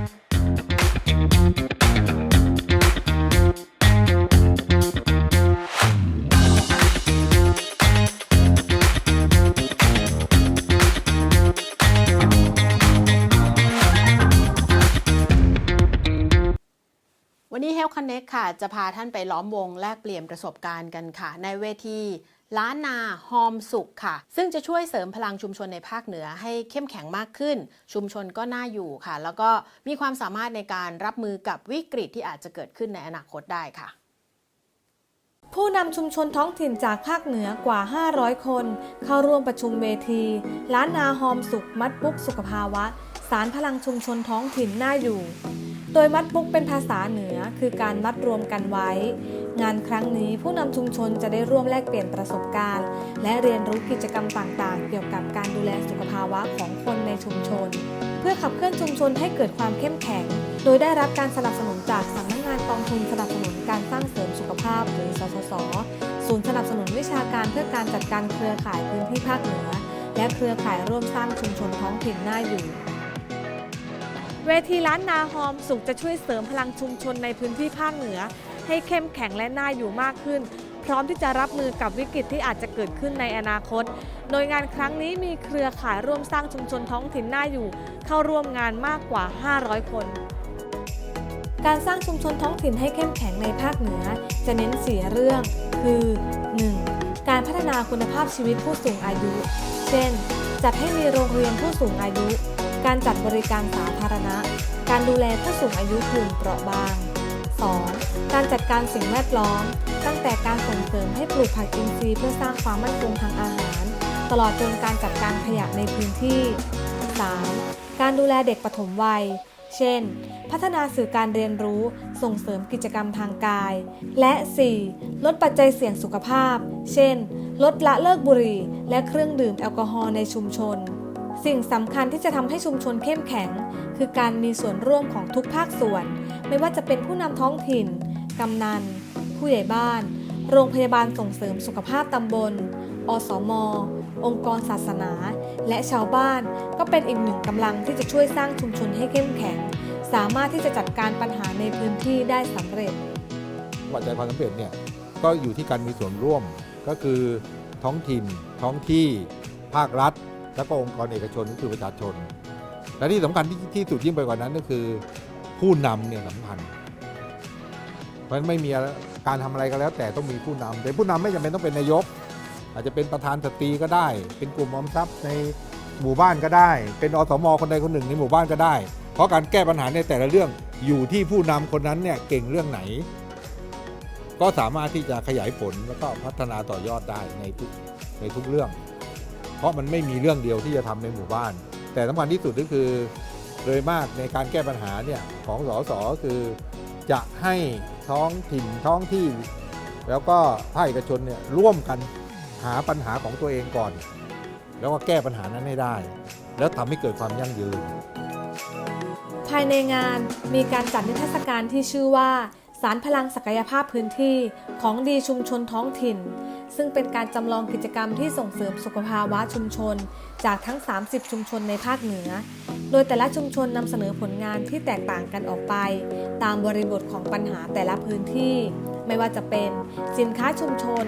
วันนี้ Health Connect ค่ะ จะพาท่านไปล้อมวงแลกเปลี่ยนประสบการณ์กันค่ะ ในเวที ล้านนาหอมสุขค่ะ ซึ่งจะช่วยเสริมพลังชุมชนในภาคเหนือให้เข้มแข็งมากขึ้น ชุมชนก็น่าอยู่ค่ะ แล้วก็มีความสามารถในการรับมือกับวิกฤตที่อาจจะเกิดขึ้นในอนาคตได้ค่ะผู้นำชุมชนท้องถิ่นจากภาคเหนือกว่า 500 คน เข้าร่วมประชุมเวที ล้านนาหอมสุข มัดปุ๊กสุขภาวะ สารพลังชุมชนท้องถิ่นน่าอยู่ โดยมัดปุกเป็นภาษาเหนือคือการมัดรวมกันไว้ งานครั้งนี้ผู้นำชุมชนจะได้ร่วมแลกเปลี่ยนประสบการณ์ และเรียนรู้กิจกรรมต่างๆ เกี่ยวกับการดูแลสุขภาวะของคนในชุมชน เพื่อขับเคลื่อนชุมชนให้เกิดความเข้มแข็ง โดยได้รับการสนับสนุนจากสำนักงานกองทุนสนับสนุนการสร้างเสริมสุขภาพหรือสสสศูนย์สนับสนุนวิชาการเพื่อการจัดการเครือข่ายพื้นที่ภาคเหนือและเครือข่ายร่วมสร้างชุมชนท้องถิ่นน่าอยู่ เวทีล้านนาฮอมสุขจะช่วยเสริมพลังชุมชนในพื้นที่ภาคเหนือ ให้เข้มแข็งและน่าอยู่มากขึ้น พร้อมที่จะรับมือกับวิกฤตที่อาจจะเกิดขึ้นในอนาคต โดยงานครั้งนี้มีเครือข่ายร่วมสร้างชุมชนท้องถิ่นน่าอยู่ เข้าร่วมงานมากกว่า 500 คนการสร้างชุมชนท้องถิ่นให้เข้มแข็งในภาคเหนือ จะเน้นสีเรื่องคือ 1. การพัฒนาคุณภาพชีวิตผู้สูงอายุ เช่น จัดให้มีโรงเรียนผู้สูงอายุ การจัดบริการสาธารณะ การดูแลผู้สูงอายุกลุ่มเปราะบาง 2. การจัดการสิ่งแวดล้อม ตั้งแต่การส่งเสริมให้ปลูกผักอินทรีย์เพื่อสร้างความมั่นคงทางอาหาร ตลอดจนการจัดการขยะในพื้นที่ 3. การดูแลเด็กปฐมวัย เช่น พัฒนาสื่อการเรียนรู้ส่งเสริมกิจกรรมทางกาย และ 4. ลดปัจจัยเสี่ยงสุขภาพ เช่น ลดละเลิกบุหรี่ และเครื่องดื่มแอลกอฮอล์ในชุมชน สิ่งสำคัญที่จะทำให้ชุมชนเข้มแข็ง คือการมีส่วนร่วมของทุกภาคส่วน ไม่ว่าจะเป็นผู้นำท้องถิ่น กำนัน ผู้ใหญ่บ้าน โรงพยาบาลส่งเสริมสุขภาพตำบล อสม องค์กรศาสนา และชาวบ้าน ก็เป็นอีกหนึ่งกำลังที่จะช่วยสร้างชุมชนให้เข้มแข็ง สามารถที่จะจัดการปัญหาในพื้นที่ได้สำเร็จปัจจัยความสำเร็จเนี่ยก็อยู่ที่การมีส่วนร่วมก็คือท้องถิ่น ท้องที่ ภาครัฐ และก็องค์กรเอกชนก็คือประชาชน และที่สำคัญที่ที่สุดยิ่งไปกว่านั้นก็คือ ผู้นำเนี่ยสำคัญ เพราะฉะนั้นไม่มีการทำอะไรก็แล้ว แต่ต้องมีผู้นำแต่ผู้นำไม่จำเป็นต้องเป็นนายก อาจจะเป็นประธานสตรีก็ได้ เป็นกลุ่มออมทรัพย์ในหมู่บ้านก็ได้ เป็นอสมคนใดคนหนึ่งในหมู่บ้านก็ได้ เพราะการแก้ปัญหาในแต่ละเรื่องอยู่ที่ผู้นำคนนั้นเนี่ยเก่งเรื่องไหน ก็สามารถที่จะขยายผลแล้วก็พัฒนาต่อยอดได้ในทุกในทุกเรื่อง เพราะมันไม่มีเรื่องเดียวที่จะทำในหมู่บ้าน แต่สำคัญที่สุดก็คือ โดยมากในการแก้ปัญหาเนี่ยของสสคือจะให้ท้องถิ่นท้องที่ แล้วก็ภาคเอกชนเนี่ยร่วมกันหาปัญหาของตัวเองก่อน แล้วก็แก้ปัญหานั้นให้ได้ แล้วทำให้เกิดความยั่งยืน ภายในงานมีการจัดนิทรรศการที่ชื่อว่าสารพลังศักยภาพพื้นที่ของดีชุมชนท้องถิ่น ซึ่งเป็นการจำลองกิจกรรมที่ส่งเสริมสุขภาวะชุมชน จากทั้ง 30 ชุมชนในภาคเหนือ โดยแต่ละชุมชนนำเสนอผลงานที่แตกต่างกันออกไป ตามบริบทของปัญหาแต่ละพื้นที่ ไม่ว่าจะเป็น สินค้าชุมชน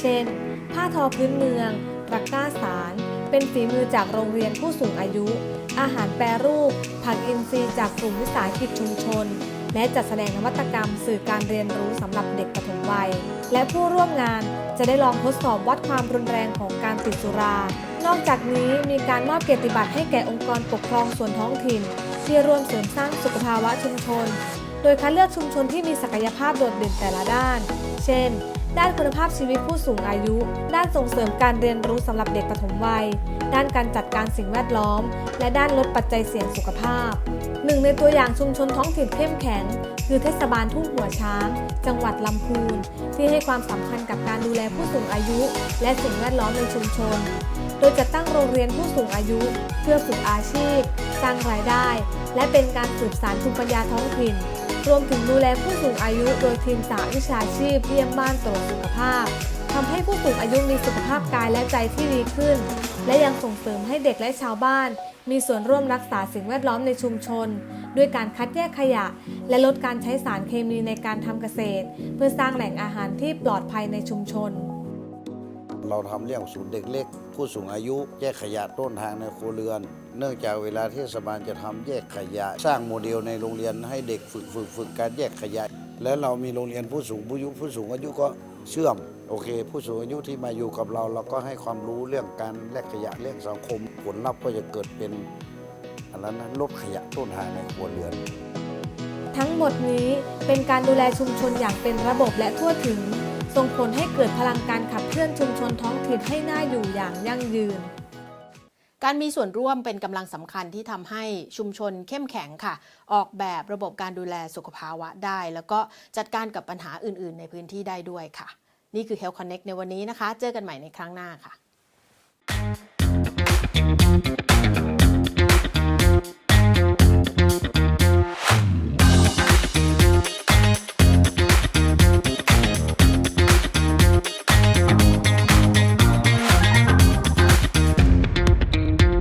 เช่น ผ้าทอพื้นเมืองตะกร้าสาร เป็นฝีมือจากโรงเรียนผู้สูงอายุ อาหารแปรรูป ผักอินทรีย์จากกลุ่มวิสาหกิจชุมชน และจัดแสดงนวัตกรรมสื่อการเรียนรู้สำหรับเด็กปฐมวัย และผู้ร่วมงานจะได้ลองทดสอบวัดความรุนแรงของการติดสุรา นอกจากนี้มีการมอบเกียรติบัตรให้แก่องค์กรปกครองส่วนท้องถิ่น ที่ร่วมเสริมสร้างสุขภาวะชุมชน โดยคัดเลือกชุมชนที่มีศักยภาพโดดเด่นแต่ละด้าน เช่น ด้านคุณภาพชีวิตผู้สูงอายุ ด้านส่งเสริมการเรียนรู้สำหรับเด็กปฐมวัย ด้านการจัดการสิ่งแวดล้อม และด้านลดปัจจัยเสี่ยงสุขภาพ หนึ่งในตัวอย่างชุมชนท้องถิ่นเข้มแข็ง คือเทศบาลทุ่งหัวช้าง จังหวัดลำพูน ที่ให้ความสำคัญกับการดูแลผู้สูงอายุ และสิ่งแวดล้อมในชุมชน โดยจัดตั้งโรงเรียนผู้สูงอายุ เพื่อฝึกอาชีพ สร้างรายได้ และเป็นการสืบสานภูมิปัญญาท้องถิ่น รวมถึงดูแลผู้สูงอายุโดยทีมสาวิชาชีพเยี่ยมบ้านตรวจสุขภาพทำให้ผู้สูงอายุมีสุขภาพกายและใจที่ดีขึ้น และยังส่งเสริมให้เด็กและชาวบ้าน มีส่วนร่วมรักษาสิ่งแวดล้อมในชุมชน ด้วยการคัดแยกขยะ และลดการใช้สารเคมีในการทำเกษตร เพื่อสร้างแหล่งอาหารที่ปลอดภัยในชุมชน เราทำเรื่องศูนย์เด็กเล็ก ผู้สูงอายุแยกขยะต้นทางในครัวเรือน เนื่องจากเวลาเทศบาลจะทำแยกขยะ สร้างโมเดลในโรงเรียนให้เด็กฝึกฝึกฝึกการแยกขยะ แล้วเรามีโรงเรียนผู้สูงอายุผู้สูงอายุก็ เชื่อมโอเค ผู้สูงอายุที่มาอยู่กับเรา เราก็ให้ความรู้เรื่องการแลกขยะเรื่องสังคม ผลลัพธ์ก็จะเกิดเป็นอะไรนะลดขยะต้นทางในครัวเรือน ทั้งหมดนี้เป็นการดูแลชุมชนอย่างเป็นระบบและทั่วถึง ส่งผลให้เกิดพลังการขับเคลื่อนชุมชนท้องถิ่นให้หน่าอยู่อย่างยั่งยืน การมีส่วนร่วมเป็นกำลังสำคัญที่ทำให้ชุมชนเข้มแข็งค่ะ ออกแบบระบบการดูแลสุขภาวะได้ แล้วก็จัดการกับปัญหาอื่น ๆ ในพื้นที่ได้ด้วยค่ะ นี่คือ Health Connect ในวันนี้นะคะ เจอกันใหม่ในครั้งหน้าค่ะ